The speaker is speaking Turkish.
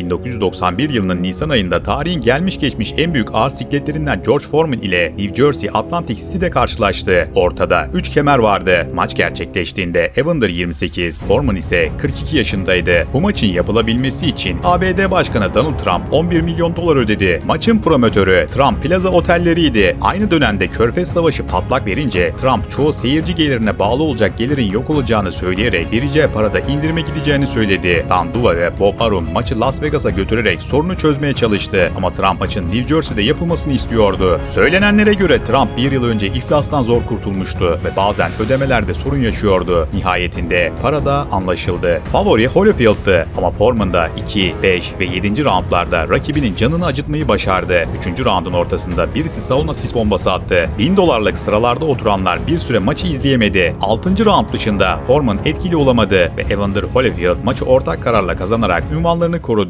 1991 yılının Nisan ayında tarihin gelmiş geçmiş en büyük ağır sikletlerinden George Foreman ile New Jersey Atlantic City'de karşılaştı. Ortada 3 kemer vardı. Maç gerçekleştiğinde Evander 28, Foreman ise 42 yaşındaydı. Bu maçın yapılabilmesi için ABD Başkanı Donald Trump 11 milyon dolar ödedi. Maçın promotörü Trump Plaza otelleriydi. Aynı dönemde Körfez Savaşı patlak verince Trump çoğu seyirci gelirine bağlı olacak gelirin yok olacağını söyleyerek vereceği parada indirime gideceğini söyledi. Dan Duva ve Bob Arum maçı Las Vegas'a götürerek sorunu çözmeye çalıştı ama Trump maçın New Jersey'de yapılmasını istiyordu. Söylenenlere göre Trump bir yıl önce iflastan zor kurtulmuştu ve bazen ödemelerde sorun yaşıyordu. Nihayetinde parada anlaşıldı. Favori Holyfield'tı ama Foreman'da 2, 5 ve 7. roundlarda rakibinin canını acıtmayı başardı. 3. roundun ortasında birisi salona sis bombası attı. 1000 dolarlık sıralarda oturanlar bir süre maçı izleyemedi. 6. round dışında Foreman etkili olamadı ve Evander Holyfield maçı ortak kararla kazanarak ünvanlarını korudu.